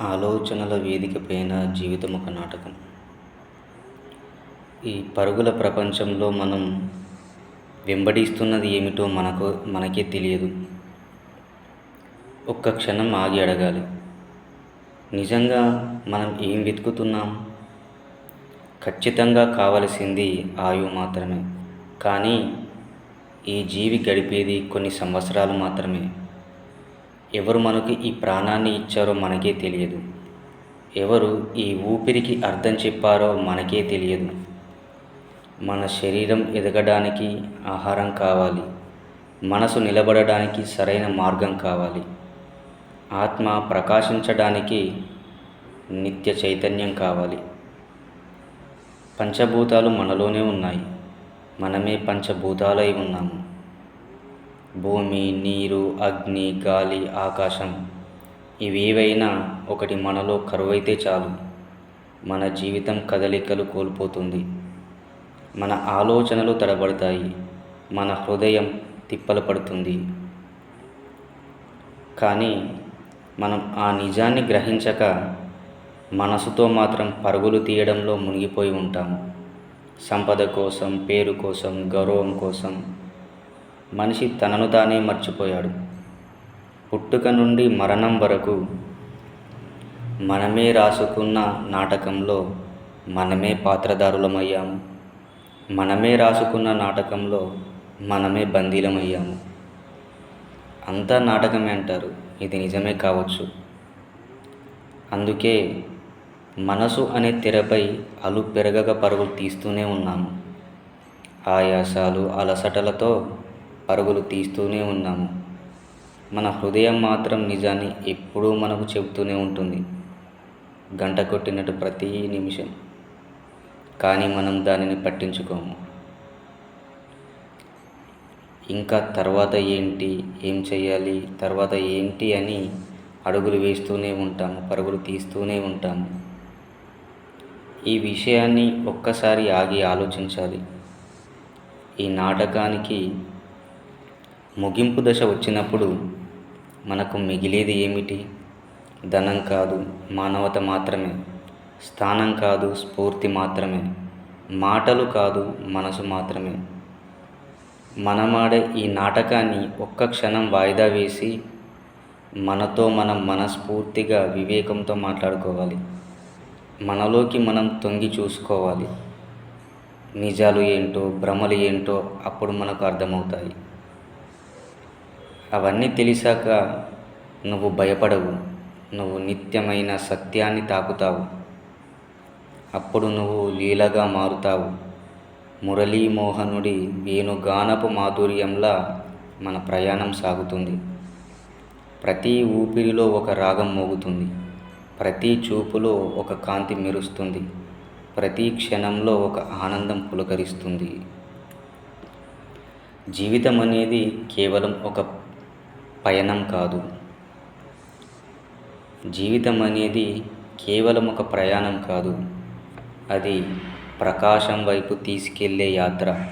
ఆలోచనల వేదికపైన జీవితం ఒక నాటకం. ఈ పరుగుల ప్రపంచంలో మనం వెంబడిస్తున్నది ఏమిటో మనకు మనకే తెలియదు. ఒక్క క్షణం ఆగి అడగాలి. నిజంగా మనం ఏం వెతుకుతున్నాం? ఖచ్చితంగా కావలసింది ఆయువు మాత్రమే. కానీ ఈ జీవి గడిపేది కొన్ని సంవత్సరాలు మాత్రమే. ఎవరు మనకు ఈ ప్రాణాన్ని ఇచ్చారో మనకే తెలియదు. ఎవరు ఈ ఊపిరికి అర్థం చెప్పారో మనకే తెలియదు. మన శరీరం ఎదగడానికి ఆహారం కావాలి. మనసు నిలబడడానికి సరైన మార్గం కావాలి. ఆత్మ ప్రకాశించడానికి నిత్య చైతన్యం కావాలి. పంచభూతాలు మనలోనే ఉన్నాయి. మనమే పంచభూతాలై ఉన్నాము. భూమి నీరు అగ్ని గాలి ఆకాశం. ఇవేవైనా ఒకటి మనలో కరువైతే చాలు. మన జీవితం కదలికలు కోల్పోతుంది. మన ఆలోచనలు తడబడతాయి. మన హృదయం తిప్పలు పడుతుంది. కానీ మనం ఆ నిజాన్ని గ్రహించక మనసుతో మాత్రం పరుగులు తీయడంలో మునిగిపోయి ఉంటాము సంపద కోసం పేరు కోసం గౌరవం కోసం. మనిషి తనను తానే మర్చిపోయాడు. పుట్టుక నుండి మరణం వరకు మనమే రాసుకున్న నాటకంలో మనమే పాత్రధారులమయ్యాము మనమే రాసుకున్న నాటకంలో మనమే బందీలమయ్యాము. అంతా నాటకమే అంటారు. ఇది నిజమే కావచ్చు. అందుకే మనసు అనే తెరపై అలు పెరగక పరుగులు తీస్తూనే ఉన్నాము. ఆయాసాలు అలసటలతో పరుగులు తీస్తూనే ఉన్నాము. మన హృదయం మాత్రం నిజాన్ని ఎప్పుడూ మనకు చెబుతూనే ఉంటుంది. గంట కొట్టినట్టు ప్రతి నిమిషం. కానీ మనం దానిని పట్టించుకోము. ఇంకా తర్వాత ఏంటి? ఏం చేయాలి తర్వాత ఏంటి అని అడుగులు వేస్తూనే ఉంటాము. పరుగులు తీస్తూనే ఉంటాము. ఈ విషయాన్ని ఒక్కసారి ఆగి ఆలోచించాలి. ఈ నాటకానికి ముగింపు దశ వచ్చినప్పుడు మనకు మిగిలేది ఏమిటి? ధనం కాదు మానవత మాత్రమే. స్థానం కాదు స్ఫూర్తి మాత్రమే. మాటలు కాదు మనసు మాత్రమే. మనమాడే ఈ నాటకాన్ని ఒక్క క్షణం వాయిదా వేసి మనతో మనం మనస్ఫూర్తిగా వివేకంతో మాట్లాడుకోవాలి. మనలోకి మనం తొంగి చూసుకోవాలి. నిజాలు ఏంటో భ్రమలు ఏంటో అప్పుడు మనకు అర్థమవుతాయి. అవన్నీ తెలిసాక నువ్వు భయపడవు. నువ్వు నిత్యమైన సత్యాన్ని తాకుతావు. అప్పుడు నువ్వు లీలగా మారుతావు. మురళీమోహనుడి వేణుగానపు మాధుర్యంలా మన ప్రయాణం సాగుతుంది. ప్రతి ఊపిరిలో ఒక రాగం మోగుతుంది. ప్రతి చూపులో ఒక కాంతి మెరుస్తుంది. ప్రతి క్షణంలో ఒక ఆనందం పులకరిస్తుంది. జీవితం అనేది కేవలం ఒక పయనం కాదు. జీవితం అనేది కేవలం ఒక ప్రయాణం కాదు. అది ప్రకాశం వైపు తీసుకెళ్ళే యాత్ర.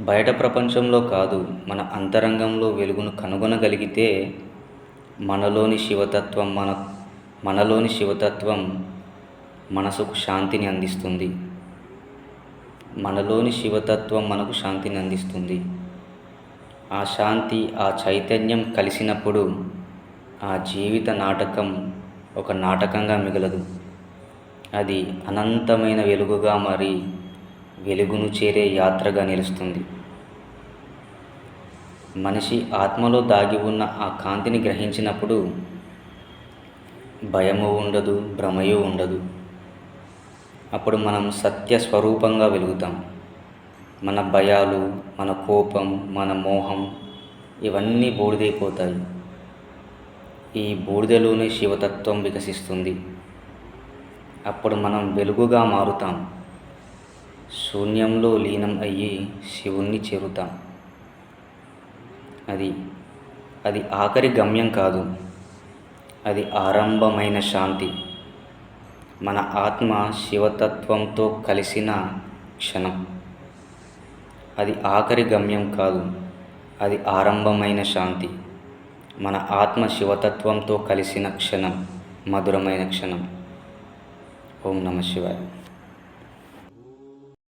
బయట ప్రపంచంలో కాదు మన అంతరంగంలో వెలుగును కనుగొనగలిగితే మనలోని శివతత్వం మన మనలోని శివతత్వం మనసుకు శాంతిని అందిస్తుంది. మనలోని శివతత్వం మనకు శాంతిని అందిస్తుంది. ఆ శాంతి ఆ చైతన్యం కలిసినప్పుడు ఆ జీవిత నాటకం ఒక నాటకంగా మిగలదు. అది అనంతమైన వెలుగుగా మరి వెలుగును చేరే యాత్రగా నిలుస్తుంది. మనిషి ఆత్మలో దాగి ఉన్న ఆ కాంతిని గ్రహించినప్పుడు భయము ఉండదు భ్రమయు ఉండదు. అప్పుడు మనం సత్య స్వరూపంగా వెలుగుతాం. మన భయాలు మన కోపం మన మోహం ఇవన్నీ బూడిదైపోతాయి. ఈ బూడిదలోనే శివతత్వం వికసిస్తుంది. అప్పుడు మనం వెలుగుగా మారుతాం. శూన్యంలో లీనం అయ్యి శివుణ్ణి చేరుతాం. అది అది ఆఖరి గమ్యం కాదు. అది ఆరంభమైన శాంతి. మన ఆత్మ శివతత్వంతో కలిసిన క్షణం. అది ఆఖరి గమ్యం కాదు అది ఆరంభమైన శాంతి. మన ఆత్మ శివతత్వంతో కలిసిన క్షణం మధురమైన క్షణం. ఓం నమ శివాయ.